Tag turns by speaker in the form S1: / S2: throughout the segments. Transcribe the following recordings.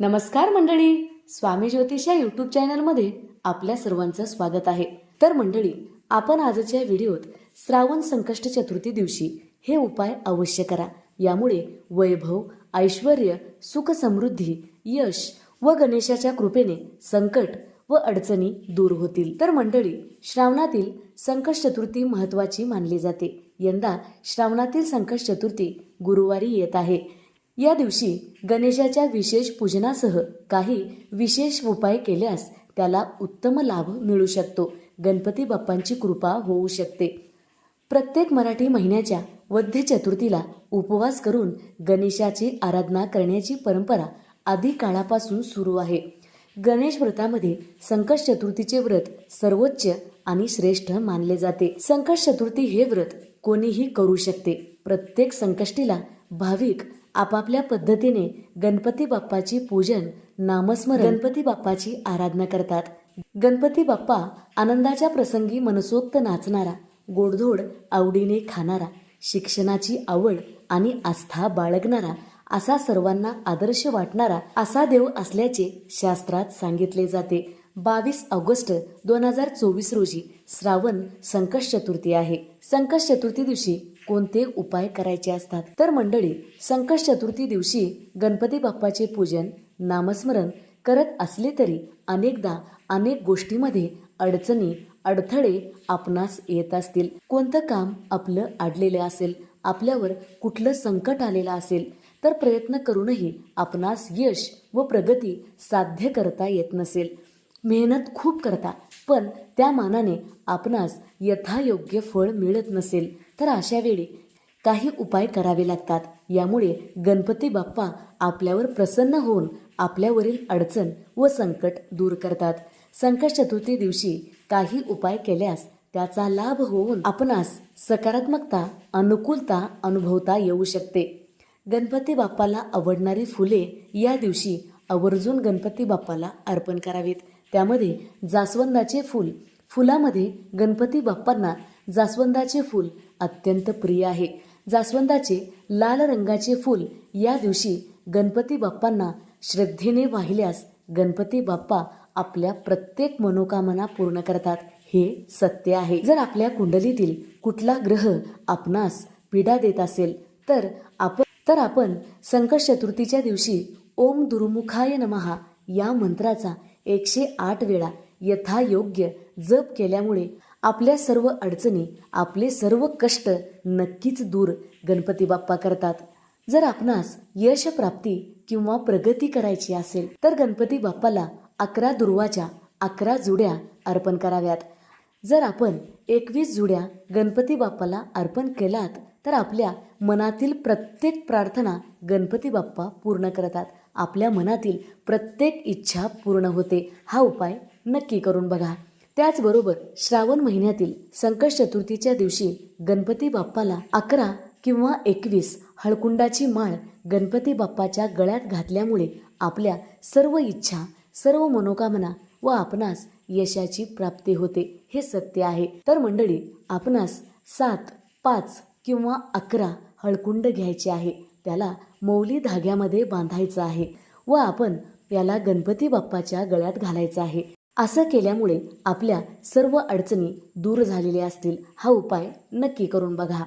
S1: नमस्कार मंडळी स्वामी ज्योतिष या यूट्यूब चॅनलमध्ये आपल्या सर्वांचं स्वागत आहे. तर मंडळी आपण आजच्या व्हिडिओत श्रावण संकष्ट चतुर्थी दिवशी हे उपाय अवश्य करा. यामुळे वैभव ऐश्वर सुख समृद्धी यश व गणेशाच्या कृपेने संकट व अडचणी दूर होतील. तर मंडळी श्रावणातील संकष्ट चतुर्थी महत्वाची मानली जाते. यंदा श्रावणातील संकष्ट चतुर्थी गुरुवारी येत आहे. या दिवशी गणेशाच्या विशेष पूजनासह काही विशेष उपाय केल्यास त्याला उत्तम लाभ मिळू शकतो. गणपती बाप्पांची कृपा होऊ शकते. प्रत्येक मराठी महिन्याच्या वद्य चतुर्थीला उपवास करून गणेशाची आराधना करण्याची परंपरा आधी काळापासून सुरू आहे. गणेश व्रतामध्ये संकट चतुर्थीचे व्रत सर्वोच्च आणि श्रेष्ठ मानले जाते. संकट चतुर्थी हे व्रत कोणीही करू शकते. प्रत्येक संकष्टीला भाविक आपापल्या पद्धतीने गणपती बाप्पाची पूजन नामस्मरण गणपती बाप्पाची आराधना करतात. गणपती बाप्पा आनंदाच्या प्रसंगी मनसोक्त नाचणारा गोडधोड आवडीने खाणारा शिक्षणाची आवड आणि आस्था बाळगणारा असा सर्वांना आदर्श वाटणारा असा देव असल्याचे शास्त्रात सांगितले जाते. बावीस ऑगस्ट दोन हजार चोवीस रोजी श्रावण संकट चतुर्थी आहे. संकट चतुर्थी दिवशी कोणते उपाय करायचे असतात? तर मंडळी संकट चतुर्थी दिवशी गणपती बाप्पाचे पूजन नामस्मरण करत असले तरी अनेकदा अनेक गोष्टीमध्ये अडचणी अडथळे आपणास येत असतील. कोणतं काम आपलं अडलेलं असेल आपल्यावर कुठलं संकट आलेलं असेल तर प्रयत्न करूनही आपणास यश व प्रगती साध्य करता येत नसेल. मेहनत खूप करता पण त्या मानाने आपणास यथायोग्य फळ मिळत नसेल तर अशा वेळी काही उपाय करावे लागतात. यामुळे गणपती बाप्पा आपल्यावर प्रसन्न होऊन आपल्यावरील अडचण व संकट दूर करतात. संकट चतुर्थी दिवशी काही उपाय केल्यास त्याचा लाभ होऊन आपणास सकारात्मकता अनुकूलता अनुभवता येऊ शकते. गणपती बाप्पाला आवडणारी फुले या दिवशी आवर्जून गणपती बाप्पाला अर्पण करावीत. त्यामध्ये जास्वंदाचे फूल. फुलामध्ये गणपती बाप्पांना जास्वंदाचे फूल अत्यंत प्रिय आहे. जास्वंदाचे लाल रंगाचे फूल या दिवशी गणपती बाप्पांना श्रद्धेने वाहिल्यास गणपती बाप्पा आपल्या प्रत्येक मनोकामना पूर्ण करतात. हे सत्य आहे. जर आपल्या कुंडलीतील कुठला ग्रह आपणास पीडा देत असेल तर आपण तर आपण संकट चतुर्थीच्या दिवशी ओम दुर्मुखाय नमहा या मंत्राचा एकशे आठ वेळा यथायोग्य जप केल्यामुळे आपल्या सर्व अडचणी आपले सर्व कष्ट नक्कीच दूर गणपती बाप्पा करतात. जर आपणास यश प्राप्ती किंवा प्रगती करायची असेल तर गणपती बाप्पाला अकरा दुर्वाच्या अकरा जुड्या अर्पण कराव्यात. जर आपण एकवीस जुड्या गणपती बाप्पाला अर्पण केलात तर आपल्या मनातील प्रत्येक प्रार्थना गणपती बाप्पा पूर्ण करतात. आपल्या मनातील प्रत्येक इच्छा पूर्ण होते. हा उपाय नक्की करून बघा. त्याचबरोबर श्रावण महिन्यातील संकट चतुर्थीच्या दिवशी गणपती बाप्पाला अकरा किंवा एकवीस हळकुंडाची माळ गणपती बाप्पाच्या गळ्यात घातल्यामुळे आपल्या सर्व इच्छा सर्व मनोकामना व आपणास यशाची प्राप्ती होते. हे सत्य आहे. तर मंडळी आपणास सात पाच किंवा अकरा हळकुंड घ्यायचे आहे. त्याला मौली धाग्यामध्ये बांधायचं आहे व आपण याला गणपती बाप्पाच्या गळ्यात घालायचं आहे. असं केल्यामुळे आपल्या सर्व अडचणी दूर झालेल्या असतील. हा उपाय नक्की करून बघा.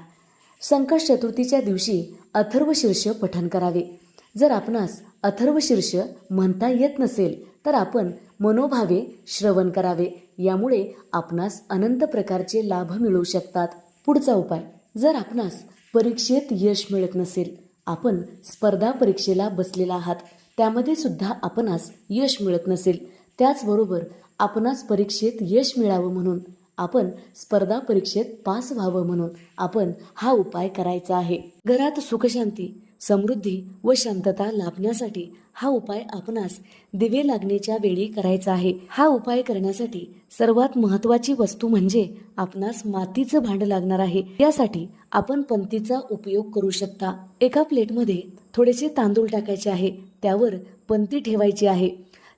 S1: संकट चतुर्थीच्या दिवशी अथर्व शीर्ष करावे. जर आपणास अथर्व शीर्ष म्हणता येत नसेल तर आपण मनोभावे श्रवण करावे. यामुळे आपणास अनंत प्रकारचे लाभ मिळू शकतात. पुढचा उपाय जर आपणास परीक्षेत यश मिळत नसेल आपण स्पर्धा परीक्षेला बसलेला आहात. त्यामध्ये सुद्धा आपणास यश मिळत नसेल. त्याचबरोबर आपणास परीक्षेत यश मिळावं म्हणून आपण स्पर्धा परीक्षेत पास व्हावं म्हणून आपण हा उपाय करायचा आहे. घरात सुखशांती समृद्धी व शांतता लाभण्यासाठी हा उपाय आपणास दिवे लागण्याच्या वेळी करायचा आहे. हा उपाय करण्यासाठी सर्वात महत्वाची वस्तू म्हणजे आपणास मातीचं भांड लागणार आहे. यासाठी आपण पंतीचा उपयोग करू शकता. एका प्लेटमध्ये थोडेसे तांदूळ टाकायचे आहे. त्यावर पंती ठेवायची आहे.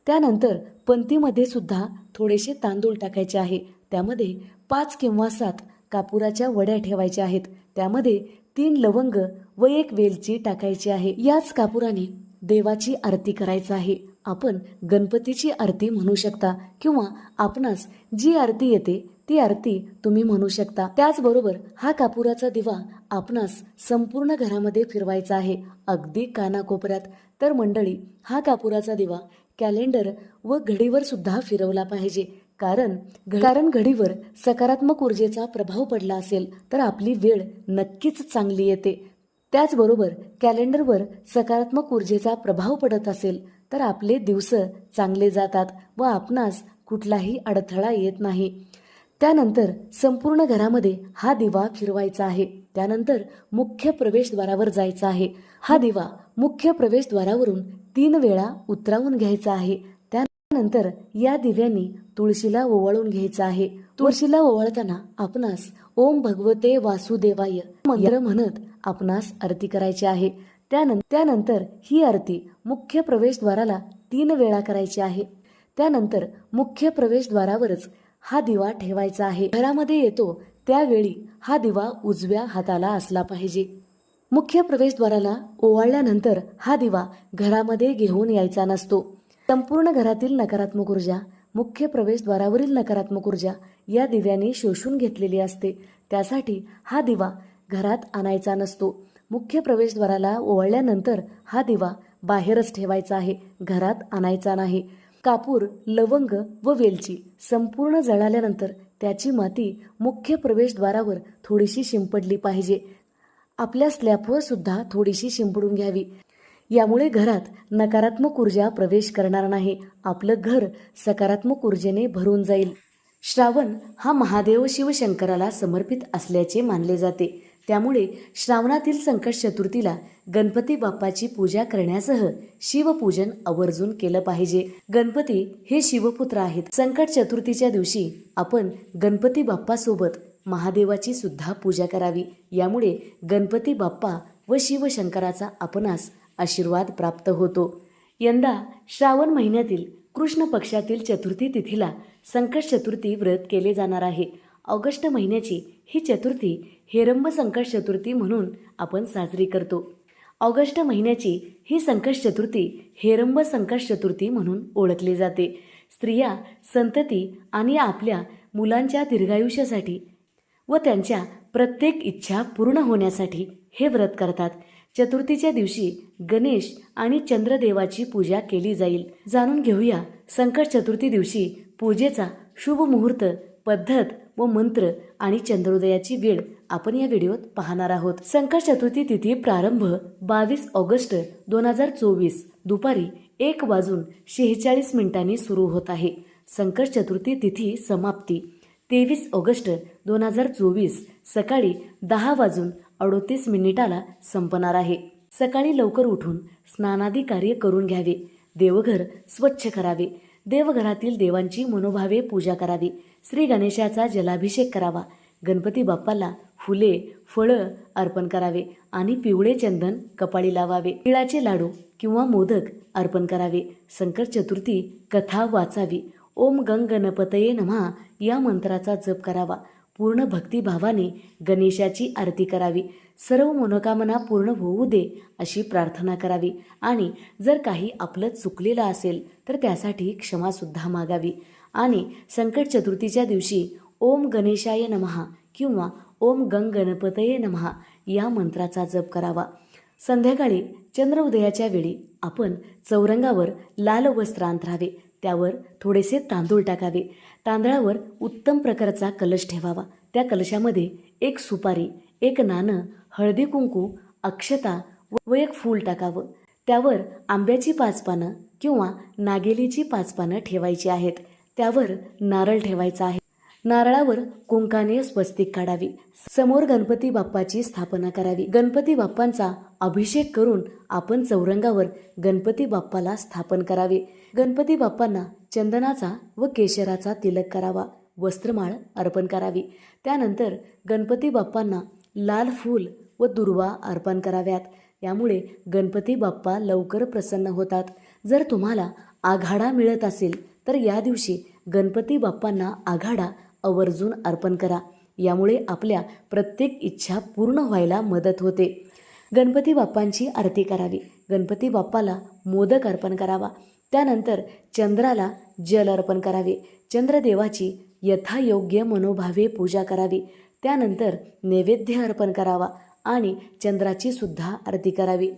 S1: त्यानंतर पंतीमध्ये सुद्धा थोडेसे तांदूळ टाकायचे आहे. त्यामध्ये पाच किंवा सात कापुराच्या वड्या ठेवायच्या आहेत. त्यामध्ये तीन लवंग व एक वेलची टाकायची आहे. याच कापुराने देवाची आरती करायचं आहे. आपण गणपतीची आरती म्हणू शकता किंवा आपणास जी आरती येते ती आरती तुम्ही म्हणू शकता. त्याचबरोबर हा कापुराचा दिवा आपणास संपूर्ण घरामध्ये फिरवायचा आहे. अगदी कानाकोपऱ्यात. तर मंडळी हा कापुराचा दिवा कॅलेंडर व घडीवर सुद्धा फिरवला पाहिजे. कारण कारण घडीवर सकारात्मक ऊर्जेचा प्रभाव पडला असेल तर आपली वेळ नक्कीच चांगली येते. त्याचबरोबर कॅलेंडरवर सकारात्मक ऊर्जेचा प्रभाव पडत असेल तर आपले दिवस चांगले जातात व आपणास कुठलाही अडथळा येत नाही. त्यानंतर संपूर्ण घरामध्ये हा दिवा फिरवायचा आहे. त्यानंतर मुख्य प्रवेशद्वारावर जायचा आहे. हा दिवा मुख्य प्रवेशद्वारावरून तीन वेळा उतरावून घ्यायचा आहे. त्यानंतर या दिव्यांनी तुळशीला ओवाळून घ्यायचं आहे. तुळशीला ओवाळताना आपणास ओम भगवते वासुदेवाय मंत्र म्हणत आपणास आरती करायची आहे. त्यानंतर त्यानंतर ही आरती मुख्य प्रवेशद्वाराला तीन वेळा करायची आहे. त्यानंतर मुख्य प्रवेशद्वारावरच हा दिवा ठेवायचा आहे. घरामध्ये येतो त्यावेळी हा दिवा उजव्या हाताला असला पाहिजे. मुख्य प्रवेशद्वाराला ओवाळल्यानंतर हा दिवा घरामध्ये घेऊन यायचा नसतो. संपूर्ण घरातील नकारात्मक ऊर्जा मुख्य प्रवेशद्वारावरील नकारात्मक ऊर्जा या दिव्याने शोषून घेतलेली असते. त्यासाठी हा दिवा घरात आणायचा नसतो. मुख्य प्रवेशद्वाराला ओवाळल्यानंतर हा दिवा बाहेरच ठेवायचा आहे घरात आणायचा नाही. कापूर लवंग व वेलची संपूर्ण जळाल्यानंतर त्याची माती मुख्य प्रवेशद्वारावर थोडीशी शिंपडली पाहिजे. आपल्या स्लॅपवर सुद्धा थोडीशी शिंपडून घ्यावी. यामुळे घरात नकारात्मक ऊर्जा प्रवेश करणार नाही. आपलं घर सकारात्मक ऊर्जेने भरून जाईल. श्रावण हा महादेव शिवशंकराला समर्पित असल्याचे मानले जाते. त्यामुळे श्रावणातील संकट चतुर्थीला गणपती बाप्पाची पूजा करण्यासह शिवपूजन आवर्जून केलं पाहिजे. गणपती हे शिवपुत्र आहेत. संकट चतुर्थीच्या दिवशी आपण गणपती बाप्पासोबत महादेवाची सुद्धा पूजा करावी. यामुळे गणपती बाप्पा व शिवशंकराचा आपणास आशीर्वाद प्राप्त होतो. यंदा श्रावण महिन्यातील कृष्ण पक्षातील चतुर्थी तिथीला संकट चतुर्थी व्रत केले जाणार आहे. ऑगस्ट महिन्याची ही चतुर्थी हेरंब संकट चतुर्थी म्हणून आपण साजरी करतो. ऑगस्ट महिन्याची ही संकट चतुर्थी हेरंब संकट चतुर्थी म्हणून ओळखली जाते. स्त्रिया संतती आणि आपल्या मुलांच्या दीर्घायुष्यासाठी व त्यांच्या प्रत्येक इच्छा पूर्ण होण्यासाठी हे व्रत करतात. चतुर्थीच्या दिवशी गणेश आणि चंद्रदेवाची पूजा केली जाईल. जाणून घेऊया संकट चतुर्थी दिवशी पूजेचा शुभ मुहूर्त पद्धत व मंत्र आणि चंद्रोदयाची वेळ आपण या व्हिडिओत पाहणार आहोत. संकट चतुर्थी तिथी प्रारंभ बावीस ऑगस्ट दोन हजार चोवीस दुपारी एक वाजून शेहेचाळीस मिनिटांनी सुरू होत आहे. संकट चतुर्थी तिथी समाप्ती तेवीस ऑगस्ट दोन हजार चोवीस सकाळी दहा वाजून अडोतीस मिनिटाला संपणार आहे. सकाळी लवकर उठून स्नानादी कार्य करून घ्यावे. देवघर स्वच्छ करावे. देवघरातील देवांची मनोभावे पूजा करावी. श्री गणेशाचा जलाभिषेक करावा. गणपती बाप्पाला फुले फळं अर्पण करावे आणि पिवळे चंदन कपाळी लावावे. तिळाचे लाडू किंवा मोदक अर्पण करावे. संकट चतुर्थी कथा वाचावी. ओम गंग गणपतये नमहा या मंत्राचा जप करावा. पूर्ण भक्तिभावाने गणेशाची आरती करावी. सर्व मनोकामना पूर्ण होऊ दे अशी प्रार्थना करावी. आणि जर काही आपलं चुकलेलं असेल तर त्यासाठी क्षमासुद्धा मागावी. आणि संकट चतुर्थीच्या दिवशी ओम गणेशाय नमहा किंवा ओम गंग गणपतये नमहा या मंत्राचा जप करावा. संध्याकाळी चंद्र उदयाच्या वेळी आपण चौरंगावर लाल वस्त्र अंतरावे त्यावर थोडेसे तांदूळ टाकावे. तांदळावर उत्तम प्रकारचा कलश ठेवावा. त्या कलशामध्ये एक सुपारी एक नाणं हळदी कुंकू अक्षता व एक फूल टाकावं. त्यावर आंब्याची पाच पानं किंवा नागेलीची पाच पानं ठेवायची आहेत. त्यावर नारळ ठेवायचा आहे. नारळावर कुंकाने स्वस्तिक काढावी. समोर गणपती बाप्पाची स्थापना करावी. गणपती बाप्पांचा अभिषेक करून आपण चौरंगावर गणपती बाप्पाला स्थापन करावे. गणपती बाप्पांना चंदनाचा व केशराचा तिलक करावा. वस्त्रमाळ अर्पण करावी. त्यानंतर गणपती बाप्पांना लाल फूल व दुर्वा अर्पण कराव्यात. यामुळे गणपती बाप्पा लवकर प्रसन्न होतात. जर तुम्हाला आघाडा मिळत असेल तर या दिवशी गणपती बाप्पांना आघाडा आवर्जून अर्पण करा. यामुळे आपल्या प्रत्येक इच्छा पूर्ण व्हायला मदत होते. गणपती बाप्पांची आरती करावी. गणपती बाप्पाला मोदक अर्पण करावा. त्यानंतर चंद्राला जल अर्पण करावे. चंद्रदेवाची यथायोग्य मनोभावे पूजा करावी. त्यानंतर नैवेद्य अर्पण करावा आणि चंद्राची सुद्धा आरती करावी.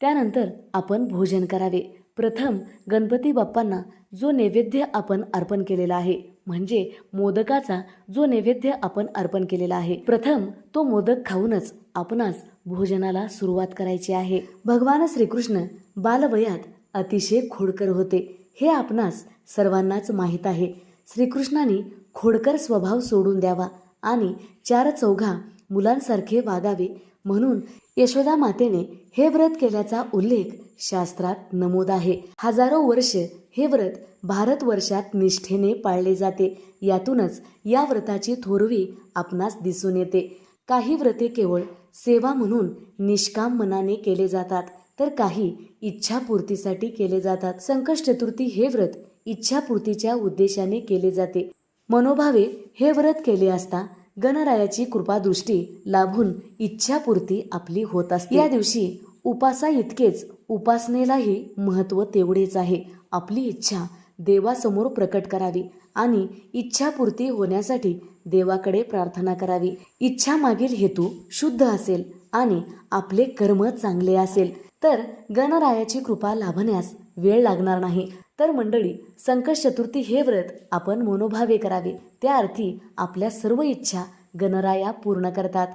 S1: त्यानंतर आपण भोजन करावे. प्रथम गणपती बाप्पांना जो नैवेद्य आपण अर्पण केलेला आहे म्हणजे मोदकाचा जो नैवेद्य आपण अर्पण केलेला आहे. प्रथम तो मोदक खाऊनच आपणास भोजनाला सुरुवात करायची आहे. भगवान श्रीकृष्ण बालवयात अतिशय खोडकर होते. हे आपणास सर्वांनाच माहीत आहे. श्रीकृष्णाने खोडकर स्वभाव सोडून द्यावा आणि चार चौघा मुलांसारखे वागावे म्हणून यशोदा मातेने हे व्रत केल्याचा उल्लेख शास्त्रात नमूद आहे. हजारो वर्ष हे व्रत भारतवर्षात निष्ठेने पाळले जाते. यातूनच या व्रताची थोरवी आपणास दिसून येते. काही व्रते केवळ सेवा म्हणून निष्काम मनाने केले जातात तर काही इच्छापूर्तीसाठी केले जातात. संकष्ट चतुर्थी हे व्रत इच्छापूर्तीच्या उद्देशाने केले जाते. मनोभावे हे व्रत केले असता गणरायाची कृपादृष्टी लाभून इच्छापूर्ती आपली होत असते. या दिवशी उपासा इतकेच उपासनेलाही महत्त्व तेवढेच आहे. आपली इच्छा देवासमोर प्रकट करावी आणि इच्छापूर्ती होण्यासाठी देवाकडे प्रार्थना करावी. इच्छा मागील हेतू शुद्ध असेल आणि आपले कर्म चांगले असेल तर गणरायाची कृपा लाभण्यास वेळ लागणार नाही. तर मंडळी संकट चतुर्थी हे व्रत आपण मनोभावे करावे. त्या अर्थी आपल्या सर्व इच्छा गणराया पूर्ण करतात.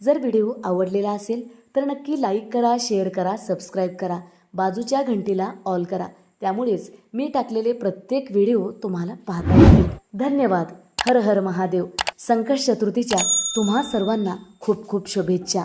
S1: जर व्हिडिओ आवडलेला असेल तर नक्की लाईक करा शेअर करा सबस्क्राईब करा. बाजूच्या घंटीला ऑल करा. त्यामुळेच मी टाकलेले प्रत्येक व्हिडिओ तुम्हाला पाहता येतील. धन्यवाद. हर हर महादेव. संकट चतुर्थीच्या तुम्हा सर्वांना खूप खूप शुभेच्छा.